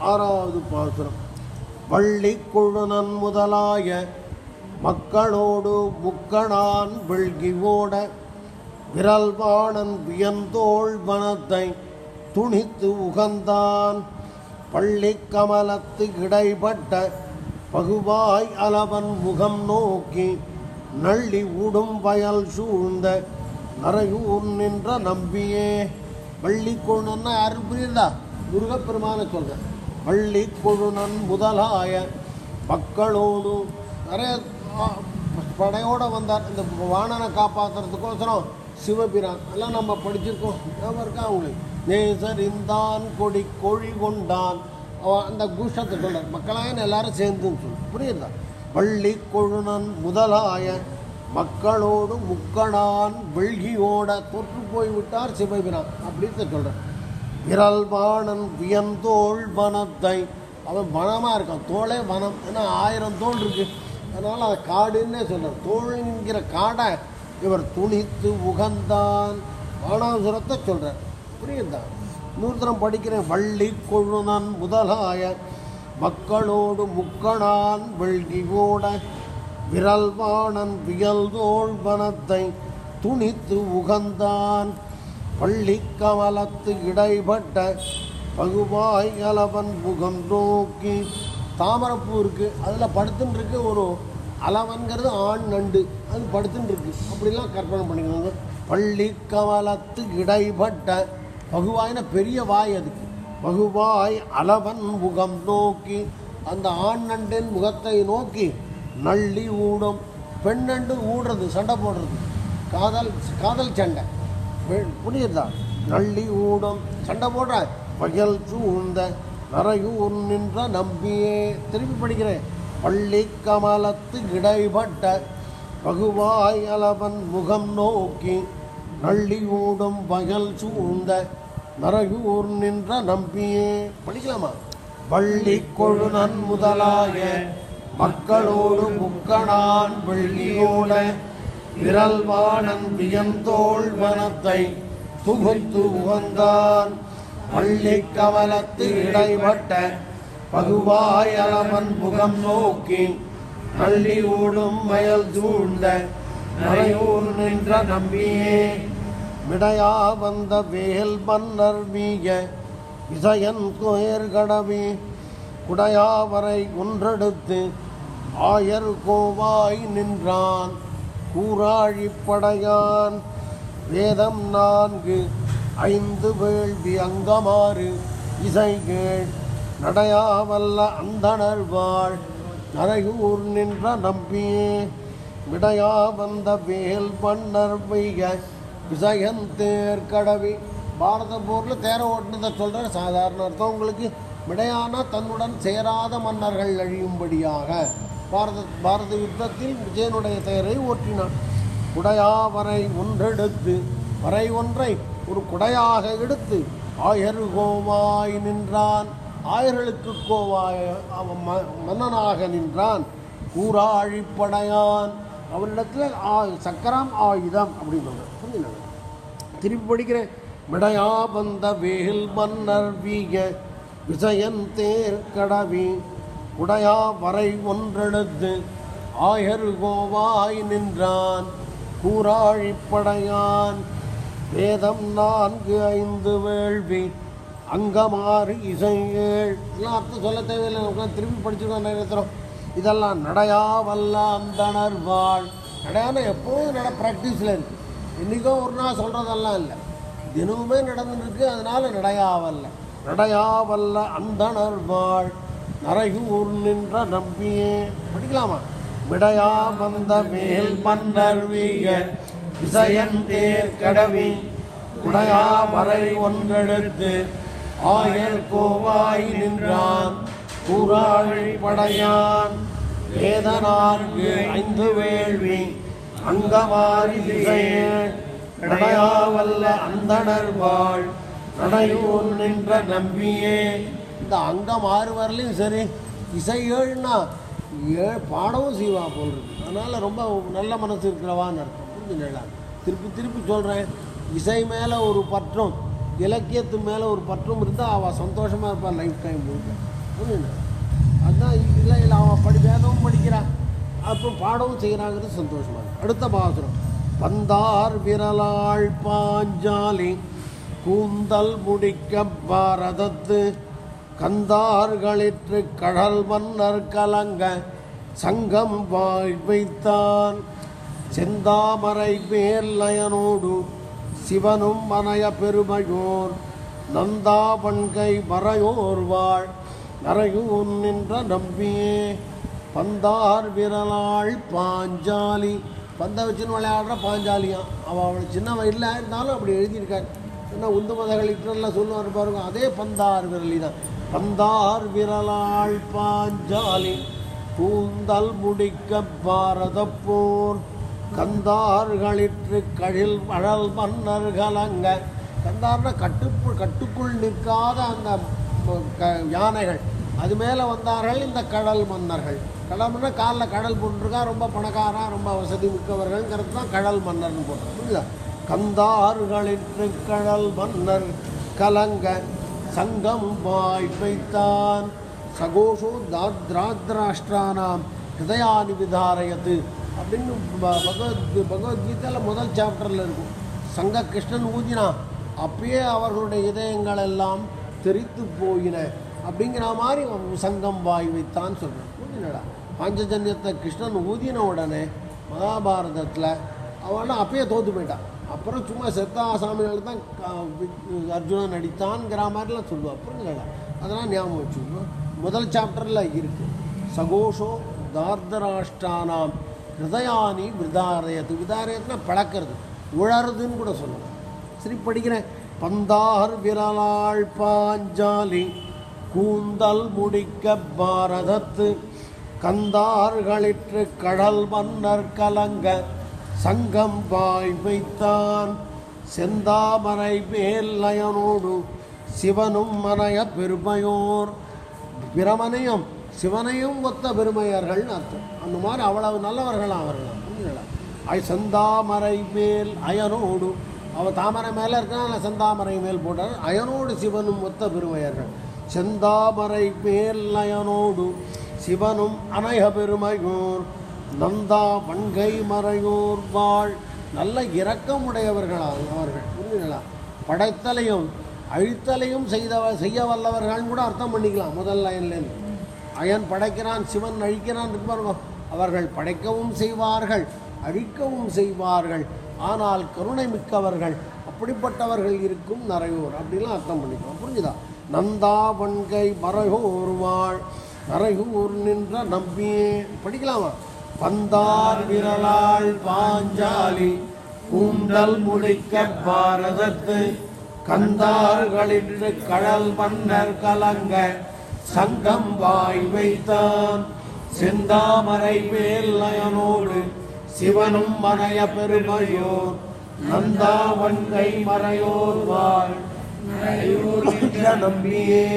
ஆறாவது பாசுரம். வள்ளி குழுனன் முதலாய மக்களோடு முக்கணான் வெள்கி ஓட விரல்வாணன் வியந்தோள் வனத்தை துணித்து உகந்தான். பள்ளி கமலத்து இடைப்பட்ட பகுவாய் அலவன் முகம் நோக்கி நள்ளி உடும் வயல் சூழ்ந்த நரையூர் நின்ற நம்பியே. வள்ளி கொழுனன்னா யாரும் புரியுதா முருகப்பெருமான சொல்கிறேன் வள்ளி கொழுனன் முதலாய மக்களோடு நிறைய படையோடு வந்தார். இந்த வாணனை காப்பாற்றுறதுக்கோசரம் சிவபிரான். எல்லாம் நம்ம படிச்சிருக்கோம். ஞாபகம் இருக்கா அவங்களுக்கு நேசரிந்தான் கொடி கொழி கொண்டான். அவன் அந்த குஷத்தை சொல்கிறார் மக்களாயன் எல்லாரும் சேர்ந்துன்னு சொல்லு புரியுதா? வள்ளி கொழுநன் முதலாய மக்களோடு முக்கணான் வெள்கியோட தொற்று போய் விட்டார் சிவபிரான். அப்படின்னு சொல்கிறார் விரல்வாணன் வியந்தோள் வனத்தை. அவன் வனமாக இருக்கான் தோளே வனம். ஏன்னா ஆயிரம் தோல் இருக்கு. அதனால் அதை காடுன்னே சொல்கிறார் தோள்ங்கிற காடை இவர் துணித்து உகந்தான். வானாசுரத்தை சொல்கிறார் புரியுதா? நூத்தனம் படிக்கிறேன் வள்ளி கொழுனன் முதலாய மக்களோடு முக்கணான் வெள்கி ஓட விரல்வாணன் வியல்தோள் வனத்தை துணித்து உகந்தான். பள்ளி கமலத்து இடைப்பட்ட பகுவாய் அலவன் முகம் நோக்கி. தாமரப்பூ இருக்குது அதில் படுத்துன்னு இருக்கு ஒரு அலவன்கிறது ஆண் நண்டு. அது படுத்துன்னு இருக்கு அப்படிலாம் கற்பனை பண்ணிக்கோங்க. பள்ளி கமலத்து இடைப்பட்ட பகுவாய்னா பெரிய வாய் அதுக்கு பகுவாய் அலவன் முகம் நோக்கி. அந்த ஆண் நண்டின் முகத்தை நோக்கி நள்ளி ஊடும். பெண்ணண்டு ஊடுறது சண்டை போடுறது. காதல் காதல் சண்டை. வெ- நள்ளி ஊடும். சண்டை போடுற. வயல் சூழ்ந்த நரையூர் நின்ற நம்பியே. திரும்பி படிக்கிறேன். பள்ளி கமலத்து இடைப்பட்ட பகுவாய் அளவன் முகம் நோக்கி நள்ளி ஊடும் வயல் சூழ்ந்த நரையூர் நின்ற நம்பியே. படிக்கலாமா? வள்ளி கொழுநன் முதலாக மக்களோடு முக்கணான் வெள்ளியோட விரல்வானன் வியந்தோள் வனத்தை துகுத்து உகந்தான். மல்லி கமலத்து இடைப்பட்ட பகுவாய் அலமன் முகம் நோக்கி நள்ளி ஓடும் மயல் சூழ்ந்த நரையூர் நின்ற நம்பியே. விடையா வந்த வேல் மன்னர் வீய இசையன் துயர் கடவி குடையாவரை ஒன்றெடுத்து ஆயர் கோவாய் நின்றான். கூறாழிப்படையான். வேதம் நான்கு ஐந்து வேள்வி அங்கமாறு இசை நடையாமல்ல அந்தனர் வாழ் நரையூர் நின்ற நம்பியே விடையா வந்த வேல் மன்னர் வைக விசயன் தேர் கடவி. பாரத போரில் தேர ஓட்டுனதை சொல்கிற சாதாரண அர்த்தம் உங்களுக்கு விடையான தன்னுடன் சேராத மன்னர்கள் அழியும்படியாக. பாரத பாரத யுத்தத்தில் விஜயனுடைய பெயரை ஓட்டினான் குடையாவரை ஒன்றெடுத்து வரை ஒன்றை ஒரு குடையாக எடுத்து ஆயர் கோவாய் நின்றான். ஆயர்களுக்கு கோவாய் அவன் ம- மன்னனாக நின்றான். கூறாழிப்படையான் அவனிடத்தில் ஆ சக்கரம் ஆயுதம் அப்படின்னு சொல்கிறேன் திருப்பி படிக்கிறேன். விடையா வந்த வேல் மன்னர் வீக விசயன் தேர் கடவி உடையா வரை ஒன்றெடுத்து ஆயர் கோவாய் நின்றான் கூறாழிப்படையான் வேதம் நான்கு ஐந்து வேள்வி அங்கமாறு இசைகள் எல்லாம் அர்த்தம் சொல்ல தேவையில்லை உட்காந்து திரும்பி படிச்சுக்கோ நேரத்திலும் இதெல்லாம் நடையா வல்ல அந்தணர் வாழ். நடையான எப்போதும் நட ப்ராக்டிஸில் இருக்கு. இன்றைக்கோ ஒரு நாள் சொல்கிறதெல்லாம் இல்லை. தினமுமே நடந்துருக்கு அதனால நடையாவல்ல நடையாவல்ல அந்தணர் வாழ். நரையூர் நின்ற நம்பியே. படிக்கலாமா? விடையா வந்த மேல் மன்னர் வீக விசயன் தேர் கடவி. உடையா வரை ஒன்றெடுத்து ஆயர் கோவாய் நின்றான். கூறாழி படையான். வேதனார்கு ஐந்து வேள்வி. அங்கமாரி திசையேள் நடையாவல்ல அந்தணர் வாழ். நடையூர் நின்ற நம்பியே. இந்த அங்கம் ஆறு வரலையும் சரி இசை ஏழுனா ஏ பாடவும் செய்வா போல் இருக்கு. அதனால் ரொம்ப நல்ல மனசு இருக்கிறவான்னு அர்த்தம். புரிஞ்சுங்களா திருப்பி திருப்பி சொல்கிறேன் இசை மேலே ஒரு பற்றும் இலக்கியத்து மேலே ஒரு பற்றும் இருந்தால் அவள் சந்தோஷமாக இருப்பாள் லைஃப் டைம் முழுக்க. புரியுது அதுதான் இல்லை இல்லை அவன் படி வேதமும் படிக்கிறான் அப்போ பாடவும் செய்கிறாங்கிறது சந்தோஷமாக இருக்கும் அடுத்த பாசுரம். பந்தார் விரலாள் பாஞ்சாலி கூந்தல் முடிக்க பாரதத்து கந்தார்களிற்று கடல் மன்னர் கலங்க சங்கம் வாய் வைத்தான். செந்தாமரை மேல்லயனோடு சிவனும் மனைய பெருமையோர் நந்தாபண்கை மறையோர் வாழ் நரையூன் நின்ற நம்பியே. பந்தார் விரலாள் பாஞ்சாலி பந்த வச்சுன்னு விளையாடுற பாஞ்சாலியாம். அவள் அவள் சின்ன வயதில் இருந்தாலும் அப்படி எழுதியிருக்காரு. என்ன உந்து மதகளிட்டெல்லாம் சொல்லுவார் பாருங்க. அதே பந்தார் விரலி தான். பந்தார் விரலாள் பாஞ்சாலி கூந்தல் முடிக்க பாரத போர். கந்தார்களிற்று கழில் வழல் மன்னர் கலங்க கந்தார்னா கட்டுப்பு கட்டுக்குள் நிற்காத அந்த க- யானைகள். அது மேலே வந்தார்கள் இந்த கடல் மன்னர்கள். கடல் மன்னர் காலில் கடல் போட்டிருக்கா ரொம்ப பணக்காரா ரொம்ப வசதி மிக்கவர்கள்ங்கிறது தான் கடல் மன்னர்னு போட்டோம். புரியுதா? கந்தாறுகளின் கடல் மன்னர் கலங்க சங்கம் வாய் வைத்தான் சகோஷோ தாத்ராத்ராஷ்டிரானாம் ஹிருதயானி விதாரயத்து அப்படின்னு பகவத் பகவத்கீதையில் முதல் சாப்டரில் இருக்கும். சங்க கிருஷ்ணன் ஊதினா அப்பயே அவர்களுடைய இதயங்கள் எல்லாம் தெரித்து போயின அப்படிங்கிற மாதிரி சங்கம் வாய் வைத்தான் சொல்கிறான் ஊதினடா. பாஞ்சஜன்யத்தை கிருஷ்ணன் ஊதின உடனே மகாபாரதத்தில் அவன் அப்பயே தோத்து போயிட்டான். அப்புறம் சும்மா செத்தா சாமிகள் தான் க- அர்ஜுனன் நடித்தான்ங்கிற மாதிரிலாம் சொல்லுவாள் புரிஞ்சுங்களா அதெல்லாம் ஞாபகம் வச்சுக்கணும் முதல் சாப்டரில் இருக்குது சகோஷோ தார்தராஷ்டானாம் ஹிருதயானி விதாரயத்து விதாரயத்துனா பழக்கிறது. உழறதுன்னு கூட சொல்லலாம். சரி படிக்கிறேன். பந்தார் விரலாள் பாஞ்சாலி கூந்தல் முடிக்க பாரதத்து. கந்தார்களிற்று கடல் மன்னர் கலங்க. சங்கம் வாய் வைத்தான் செந்தாமரை மேல் நயனோடு சிவனும் மனைய பெருமையோர். பிரமனையும் சிவனையும் ஒத்த பெருமையர்கள் அர்த்தம் அந்த மாதிரி அவ்வளவு நல்லவர்கள் அவர்கள். ஐ செந்தாமரை மேல் அயனோடு அவள் தாமரை மேலே இருக்கனால செந்தாமரை மேல் போட்டார் அயனோடு சிவனும் ஒத்த பெருமையர்கள். செந்தாமரை மேல் அயனோடு சிவனும் அநேக பெருமையோர். நந்தா வன்கை மறையோர் வாழ். நல்ல இரக்கமுடையவர்களாக அவர்கள் புரியுதுங்களா படைத்தலையும் அழித்தலையும் செய்தவ செய்ய வல்லவர்கள் கூட அர்த்தம் பண்ணிக்கலாம் முதல் லைன்லேருந்து. அயன் படைக்கிறான் சிவன் அழிக்கிறான் இருக்கு அவர்கள் படைக்கவும் செய்வார்கள் அழிக்கவும் செய்வார்கள். ஆனால் கருணை மிக்கவர்கள் அப்படிப்பட்டவர்கள் இருக்கும் நரையூர் அப்படிலாம் அர்த்தம் பண்ணிக்கலாம் புரிஞ்சுதா? நந்தா வன்கை மறையோர் வாழ். நரையூர் நின்ற நம்பியே. படிக்கலாமா? பந்தார் விரலாள் பாஞ்சாலி கூந்தல் முடிக்க பாரதத்து. கந்தார்களின்று கடல் மன்னர் கலங்க சங்கம் வாய் வைத்தான். செந்தாமரை மேல் நயனோடு சிவனும் மனைய பெருமையோர் நந்தாவன்கை மறையோர் வாழ் நம்பியே.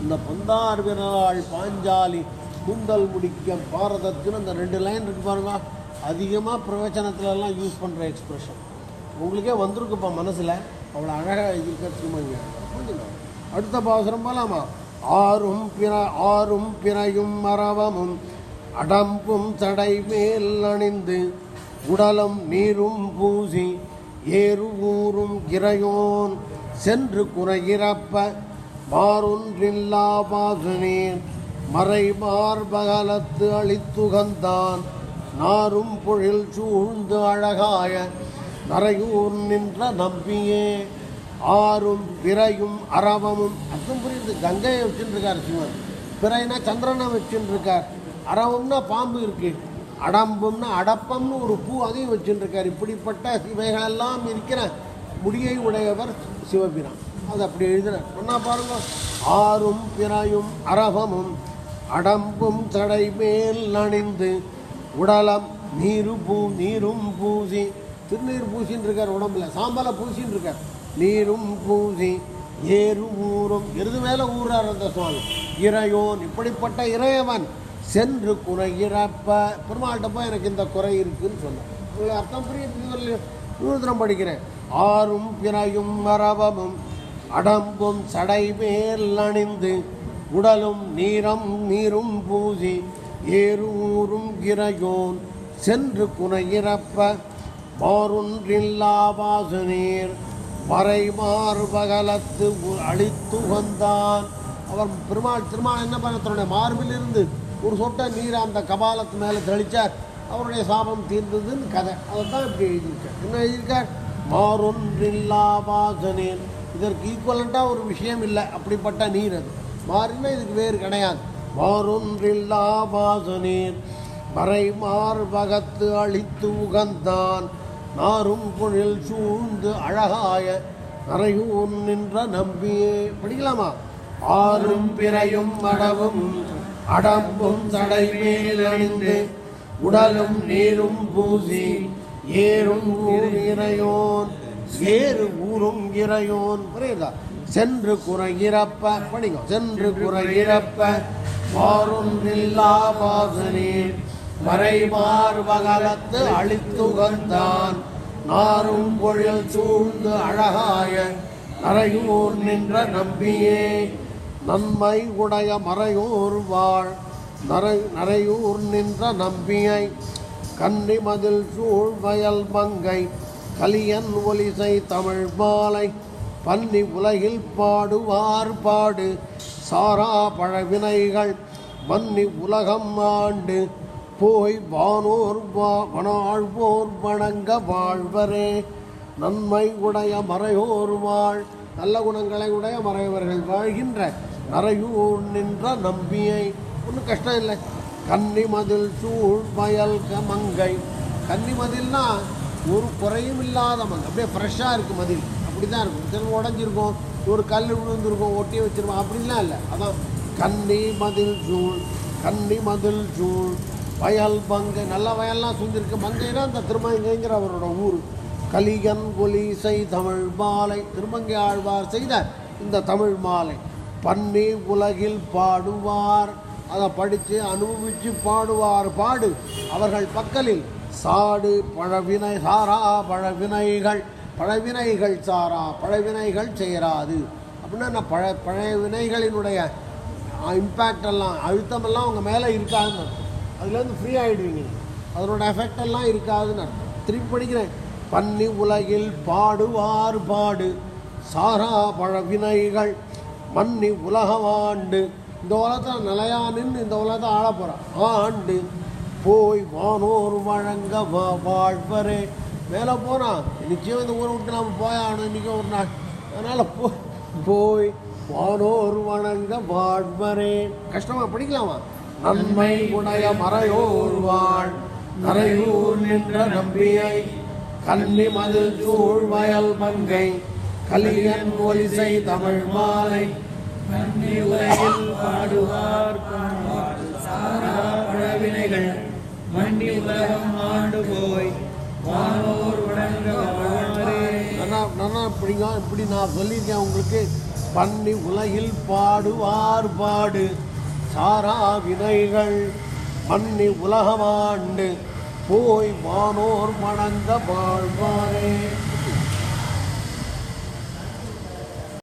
இந்த பந்தார் விரலாள் பாஞ்சாலி கூந்தல் முடிக்கம் பாரதத்துன்னு அந்த ரெண்டு லைன் இருக்கு பாருங்க. அதிகமாக பிரவச்சனத்துலலாம் யூஸ் பண்ணுற எக்ஸ்பிரஷன் உங்களுக்கே வந்திருக்குப்பா மனசில். அவ்வளோ அழகாக இருக்கிறதுக்கு அடுத்த பாசுரம் போலாமா? ஆறும் பிற ஆறும் பிறையும் மரவமும் அடம்பும் தடை மேல் அணிந்து உடலும் நீரும் பூசி ஏறு ஊரும் கிரையோன் சென்று குறையிறப்ப மாறொன்றில்லா பாசுனேன். மறை மார்பகலத்து அழித்துகந்தான். நாரும் பொழில் சூழ்ந்து அழகாய நரையூர் நின்ற நம்பியே. ஆறும் பிறையும் அரவமும். அர்த்தம் புரியுது. கங்கையை வச்சுருக்கார் சிவன். பிறைனா சந்திரனை வச்சுருக்கார் அரவம்னா பாம்பு இருக்கு. அடம்பும்னா அடப்பம்னு ஒரு பூ அதையும் வச்சுருக்கார் இப்படிப்பட்ட இவைகளெல்லாம் இருக்கிற முடியை உடையவர் சிவபிரான். அது அப்படி எழுதுறார். ஒன்றா பாருங்க. ஆறும் பிறையும் அரவமும். அடம்பும் தடை மேல் அணிந்து உடலம் நீரு பூ நீரும் பூசி. திருநீர் பூசின்னு இருக்கார் உடம்புல. சாம்பலை பூசின்னு இருக்கார் நீரும் பூசி ஏறு ஊரும் எருது மேலே ஊறார் அந்த சுவாமி. இறையோன் இப்படிப்பட்ட இறையவன் சென்று குறையிறப்ப பெருமாள்கிட்ட போய் எனக்கு இந்த குறை இருக்குன்னு சொன்னார். உங்களுக்கு அர்த்தம் புரியுது நூறுதரம் படிக்கிறேன். ஆறும் பிறையும் மரபமும் அடம்பும் சடை மேல் அணிந்து உடலும் நீரம் நீரும் பூசி ஏரூரும் கிரையோன் சென்று குனையிறப்ப மாறொன்றில்லாவாசு நீர் மறை மார்பகலத்து அழித்து வந்தான். அவர் பெருமாள் திருமால் என்ன பண்ண தன்னுடைய மார்பிலிருந்து ஒரு சொட்ட நீர் அந்த கபாலத்து மேலே தெளிச்சார். அவருடைய சாபம் தீர்ந்ததுன்னு கதை. அதை தான் இப்படி எழுதியிருக்கார். என்ன எழுதியிருக்கார்? மாறொன்றில்லாவாசனேன் இதற்கு ஈக்குவலண்ட்டாக ஒரு விஷயம் இல்லை. அப்படிப்பட்ட நீர் அது. மாறினா இதுக்கு வேறு கிடையாது. மாறொன்றில்லாவாசனேன் மறை மார்பகத்து அழித்து உகந்தான். நாரும் பொழில் சூழ்ந்து அழகாய நரையூன் நின்ற நம்பியே. படிக்கலாமா? ஆறும் பிறையும் மடவும் அடம்பும் தடை மேல் அணிந்து உடலும் நீரும் பூசி ஏறும் ஊர் இறையோன் ஏறு ஊரும் இறையோன். புரியுதா? சென்று குறையிறப்ப படிங்க சென்று குறையிறப்ப மாறும் பாசனீர் மறைமார் வகலத்து அழித்துகந்தான் நாரும் பொழில் சூழ்ந்து அழகாய நரையூர் நின்ற நம்பியே. நன்மை உடைய மறையூர் வாழ் நரை நரையூர் நின்ற நம்பியை. கன்னி மதில் சூழ் வயல் மங்கை கலியன் ஒலிசை தமிழ் மாலை. பன்னி உலகில் பாடுவார் பாடு. சாரா பழவினைகள் வன்னி உலகம் ஆண்டு. போய் வானோர் வா- வனாழ்வோர் வணங்க வாழ்வரே. நன்மை உடைய மறையோர் வாழ். நல்ல குணங்களை உடைய மறைவர்கள் வாழ்கின்ற நரையூர் நின்ற நம்பியை. ஒன்றும் கஷ்டம் இல்லை. கன்னி மதில் சூழ் வயல் மங்கை. கன்னி மதில்னா ஒரு குறையும் இல்லாத மங்கை. அப்படியே ஃப்ரெஷ்ஷாக இருக்குது மதில். இப்படி தான் இருக்கும். சில உடஞ்சிருக்கும் ஒரு கல் விழுந்திருக்கும் ஒட்டி வச்சிருக்கோம் அப்படிலாம் இல்லை. அதான் கன்னி மதில் சூழ் கன்னி மதில் சூழ். வயல் பங்கு நல்ல வயல்லாம் சூழ்ந்திருக்கு. மங்கைனா அந்த திருமங்கைங்கிற அவரோட ஊர். கலிகன் கொலிசை தமிழ் மாலை திருமங்கை ஆழ்வார் செய்த இந்த தமிழ் மாலை. பன்னி உலகில் பாடுவார். அதை படித்து அனுபவித்து பாடுவார் பாடு. அவர்கள் பக்கலில் சாடு பழவினை சாரா பழவினைகள். பழவினைகள் சாரா பழவினைகள் செய்கிறாது அப்படின்னா நான் பழ பழைய வினைகளினுடைய இம்பேக்ட் எல்லாம் அழுத்தமெல்லாம் உங்கள் மேலே இருக்காதுன்னு அர்த்தம். அதுலேருந்து ஃப்ரீ ஆகிடுவீங்க அதனோட எஃபெக்ட் எல்லாம் இருக்காதுன்னு அர்த்தம். திருப்பி படிக்கிறேன். பன்னி உலகில் பாடுவார் பாடு சாரா பழவினைகள் மன்னி உலகவாண்டு இந்த உலகத்தில் நிலையா நின்று இந்த உலகத்தை ஆள போகிறான் ஆண்டு போய் வானோர் வழங்க வாழ்வரே. மேலே போகிறோம் நிச்சயம் இந்த ஊரை விட்டு நாம் போயாகணும் இன்றைக்கும் ஒரு நாள். அதனால் போ போய் வானோர் வணங்க வாழ்வரே. கஷ்டமாக படிக்கலாமா? நன்மை உடைய மறையோர் வாழ் நரையூர் நின்ற நம்பியை கல்வி மது சூழ் வயல் மங்கை கலியன் ஒலிசை தமிழ் மாலை நன்னி உலகில் பாடுவார் சாரா பழவினைகள் மண்டி உலகம் ஆண்டு போய் வானோர் அப்படிங்க இப்படிங்க இப்படி நான் சொல்லியிருக்கேன் உங்களுக்கு. பண்ணி உலகில் பாடுவார் பாடு. சாரா வினைகள் பண்ணி உலகமாண்டு போய் வானோர் மணந்த வாழ்வாரே.